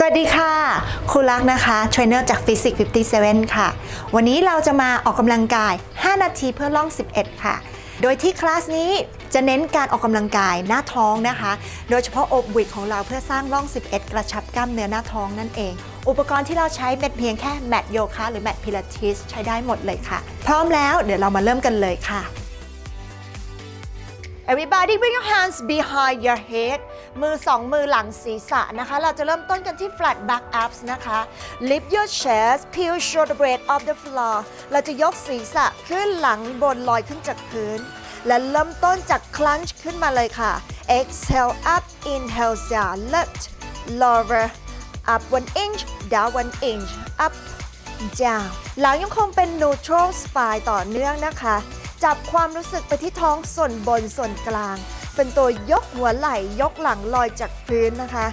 สวัสดีค่ะครูรักนะคะเทรนเนอร์จาก Physics 57 ค่ะ วันนี้เราจะมาออกกำลังกาย 5 นาทีเพื่อล่อง 11 ค่ะ โดยที่คลาสนี้จะเน้นการออกกำลังกายหน้าท้องนะคะ โดยเฉพาะอกวิดของเราเพื่อสร้างร่อง 11 กระชับกล้ามเนื้อหน้าท้องนั่นเอง อุปกรณ์ที่เราใช้เป็นเพียงแค่แมทโยคะหรือแมทพิลาทิสใช้ได้หมดเลยค่ะ พร้อมแล้วเดี๋ยวเรามาเริ่มกันเลยค่ะ Everybody bring your hands behind your head มือสองมือหลังศีรษะนะคะ เราจะเริ่มต้นกันที่ flat back abs นะคะ lift your chest peel shoulder blade off the floor เราจะยกศีรษะขึ้นหลังบนลอยขึ้นจากพื้น และเริ่มต้นจาก crunch ขึ้นมาเลยค่ะ exhale up inhale down lift lower up one inch down one inch up down หลังยังคงเป็น neutral spine ต่อเนื่องนะคะ จับความรู้สึกไปที่ท้องส่วนบนส่วนกลาง เป็นตัวยกหัวไหล่ยกหลังลอยจากพื้นนะคะ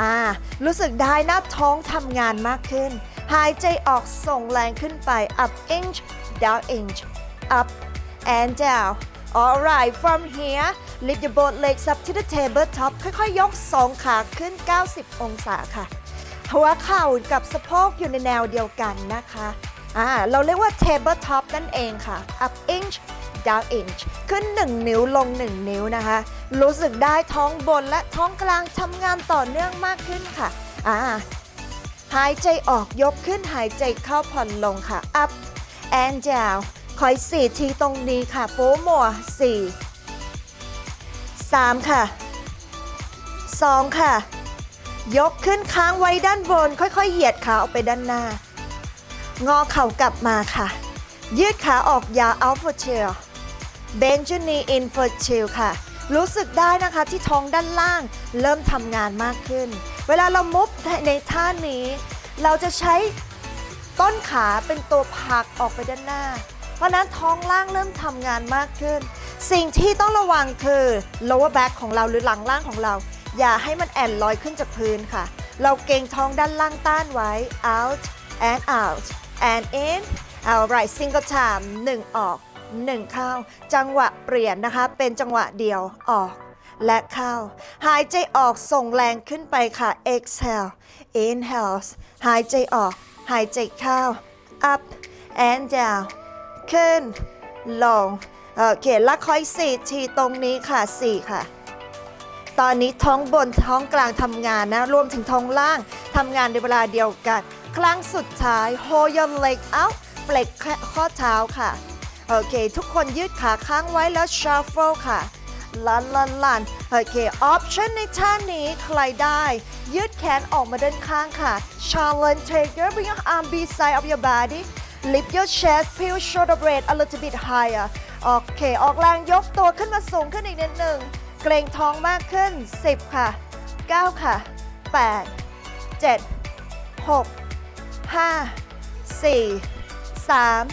อ่ารู้สึกได้หน้าท้องทำงานมากขึ้น หายใจออกส่งแรงขึ้นไป up inch down inch up and down alright from here lift your both legs up to the tabletop ค่อยๆยกสองขาขึ้น 90 องศาค่ะ หัวเข่ากับสะโพกอยู่ในแนวเดียวกันนะคะ อ่าเราเรียกว่า table top นั่นเองค่ะ up inch down inch ขึ้น 1 นิ้วลง 1 นิ้วนะคะ รู้สึกได้ท้องบนและท้องกลางทำงานต่อเนื่องมากขึ้นค่ะอ่าหายใจออกยกขึ้นหายใจเข้าผ่อนลงค่ะ up and down คอยสี่ทีตรงนี้ค่ะโฟมัวสี่สามค่ะสองค่ะ ยกขึ้นค้างไว้ด้านบน ค่อยๆ เหยียดขาออกไปด้านหน้า งอเข่ากลับมาค่ะ ยืดขาออกยาว out for chair bend your knee in for chill ค่ะ รู้สึกได้นะคะที่ท้องด้านล่าง เริ่มทำงานมากขึ้น เวลาเรามุฟในท่านี้ เราจะใช้ต้นขาเป็นตัวผลักออกไปด้านหน้า เพราะนั้นท้องล่างเริ่มทำงานมากขึ้น สิ่งที่ต้องระวังคือ lower back ของเราหรือหลังล่างของเรา อย่าให้มันแอนลอยขึ้นจากพื้นค่ะ เราเกรงท้องด้านล่างต้านไว้ out and out and in alright single time 1 ออก 1 เข้า จังหวะเปลี่ยนนะคะ เป็นจังหวะเดียวออกและเข้า หายใจออกส่งแรงขึ้นไปค่ะ exhale inhale หายใจออก หายใจเข้า up and down ขึ้น ลง โอเคแล้วค่อยสี่ทีตรงนี้ค่ะ4ค่ะ ตอนนี้ท้องบนท้องกลางทำงานนะ รวมถึงท้องล่างทำงานในเวลาเดียวกัน ครั้งสุดท้าย hold your leg out เปล็กข้อเท้าค่ะ โอเค ทุกคนยืดขาค้างไว้แล้ว shuffle ค่ะ ลันลันลันโอเค option ในท่านี้ใครได้ ยืดแขนออกมาด้านข้างค่ะ challenge taker bring your arm beside of your body lift your chest peel shoulder blade a little bit higher โอเค ออกแรงยกตัวขึ้นมาสูงขึ้นอีกนิดหนึ่ง เกรงท้องมากขึ้น 10 ค่ะ 9 ค่ะ 8 7 6 5 4 3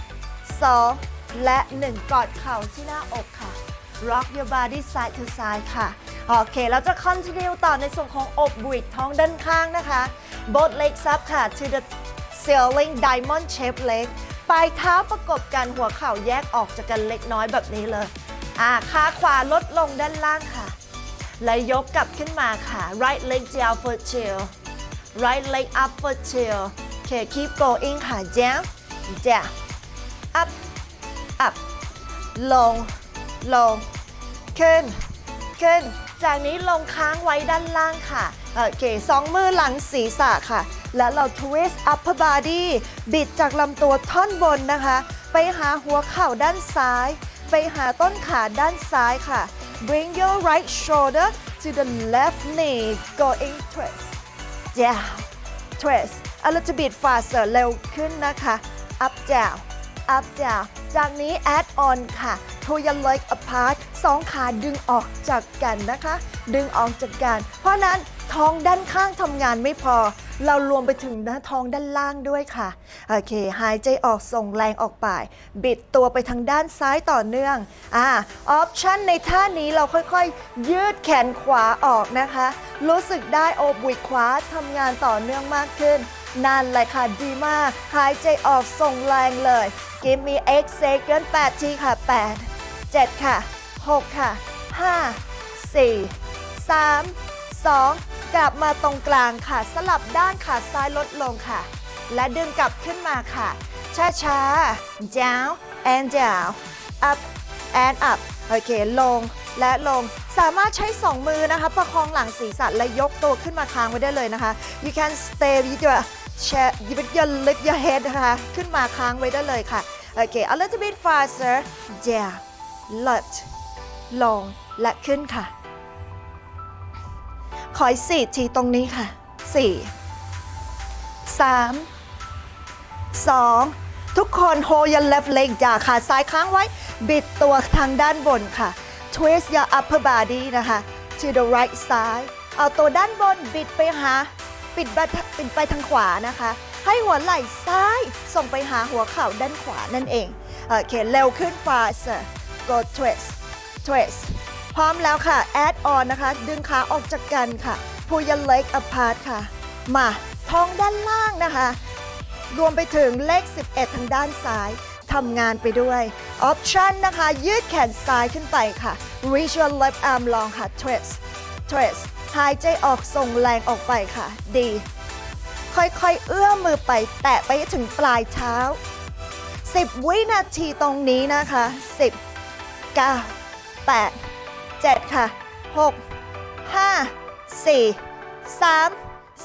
2 และ 1 กอดเข่าที่หน้าอกค่ะ rock your body side to side ค่ะ โอเค เราจะ continue ต่อในส่วนของอกบริดท้องด้านข้างนะคะ both legs up ค่ะ to the ceiling diamond shape leg ปลายเท้าประกบกันหัวเข่าแยกออกจากกันเล็กน้อยแบบนี้เลย อ่าขาขวาลดลงด้านล่างค่ะ และยกกลับขึ้นมาค่ะ right leg down for chill right leg up for chill เค keep going ค่ะ down down up up ลง ลง ขึ้น ขึ้น จากนี้ลงค้างไว้ด้านล่างค่ะ โอเค สองมือหลังศีรษะค่ะ แล้วเรา twist upper body บิดจากลำตัวท่อนบนนะคะ ไปหาหัวเข่าด้านซ้าย ไปหาต้นขาด้านซ้ายค่ะ bring your right shoulder to the left knee going twist down twist a little bit faster เร็วขึ้นนะคะ up down up down จากนี้ add on ค่ะ pull your leg apart สองขาดึงออกจากกันนะคะ ดึงออกจากกัน เพราะนั้นท้องด้านข้างทำงานไม่พอ เรารวมไปถึงหน้าท้องด้านล่างด้วยค่ะ โอเค หายใจออกส่งแรงออกไป บิดตัวไปทางด้านซ้ายต่อเนื่อง อ่า ออปชันในท่านี้เราค่อยๆ ยืดแขนขวาออกนะคะ รู้สึกได้โอบวิดขวาทำงานต่อเนื่องมากขึ้น นั่นแหละค่ะดีมาก หายใจออกส่งแรงเลย Give me 8 second 8ทีค่ะ 8 7 ค่ะ 6 ค่ะ 5 4 3 2 กลับมาตรงกลางค่ะ สลับด้านขาซ้ายลดลงค่ะ และดึงกลับขึ้นมาค่ะ ช้าๆ down and down up and up โอเค ลงและลง สามารถใช้ 2 มือนะคะ ประคองหลังศีรษะและยกตัวขึ้นมาค้างไว้ได้เลยนะคะ you can stay with your chair with your lift your head นะคะขึ้นมาค้างไว้ได้เลยค่ะ โอเค a little bit faster down lift ลงและขึ้นค่ะ ขออีกสี่ทีตรงนี้ค่ะสี่สามสองทุกคน hold your left leg อย่าขาซ้ายค้างไว้ บิดตัวทางด้านบนค่ะ twist your upper body นะคะ to the right side เอาตัวด้านบนบิดไปหา ปิดไปปิดไปทางขวานะคะ ให้หัวไหล่ซ้ายส่งไปหาหัวเข่าด้านขวานั่นเองโอเคเร็วขึ้น faster go twist twist พร้อมแล้วค่ะ add on นะคะ ดึงขาออกจากกันค่ะ pull your leg apart ค่ะ มาท้องด้านล่างนะคะ รวมไปถึงเลข 11 ทางด้านซ้ายทำงานไปด้วย option นะคะ ยืดแขนซ้ายขึ้นไปค่ะ reach your left arm long ค่ะ twist twist หายใจออกส่งแรงออกไปค่ะ ดี ค่อยๆ เอื้อมมือไป แตะไปถึงปลายเท้า 10 วินาทีตรงนี้นะคะ 10 9 8 7 ค่ะ 6 5 4 3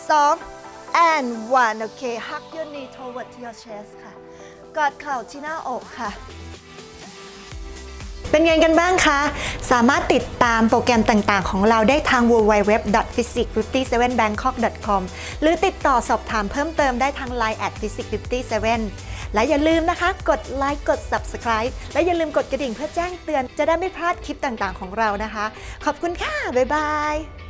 2 and 1 โอเค hug your knee toward your chest ค่ะ กอดเข่าที่หน้าอกค่ะ เป็นไงกันบ้างคะ สามารถติดตามโปรแกรมต่างๆ ของเราได้ทาง www.physics57bangkok.com หรือติดต่อสอบถามเพิ่มเติมได้ทาง Line at physics57 และอย่าลืมนะคะ กดไลค์กด subscribe และอย่าลืมกดกระดิ่งเพื่อแจ้งเตือนจะได้ไม่พลาดคลิปต่างๆ ของเรานะคะ ขอบคุณค่ะ บ๊ายบาย